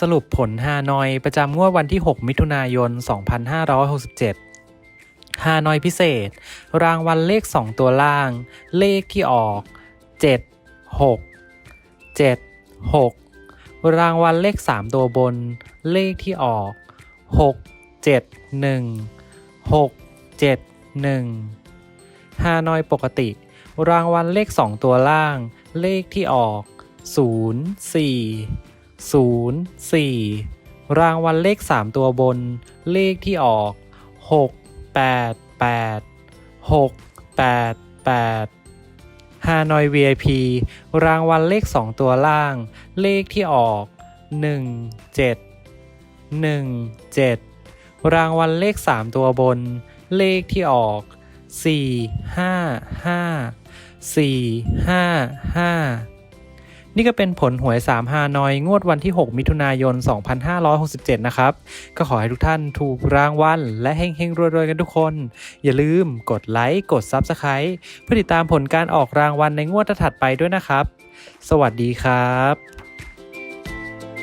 สรุปผลฮานอยประจำงวดวันที่ 6 มิถุนายน 2567 ฮานอยพิเศษ รางวัลเลข 2 ตัวล่าง เลขที่ออก 7 6 7 6 รางวัลเลข 3 ตัวบน เลขที่ออก 6 7 1 6 7 1 ฮานอยปกติ รางวัลเลข 2 ตัวล่าง เลขที่ออก 0 4 0 4 รางวัลเลข 3 ตัวบน เลขที่ออก 6 8 8 6 8 8ฮานอย VIP รางวัลเลข 2 ตัวล่าง เลขที่ออก 1 7 1 7 รางวัลเลข 3 ตัวบน เลขที่ออก 4 5 5 4 5 5 นี่ก็เป็นผลหวย3ฮานอย งวดวันที่ 6 มิถุนายน 2567 นะครับ ก็ขอให้ทุกท่านถูกรางวัลและเฮงๆรวยๆกันทุกคน อย่าลืมกดไลค์กด Subscribe เพื่อติดตามผลการออกรางวัลในงวดถัดไปด้วยนะครับ สวัสดีครับ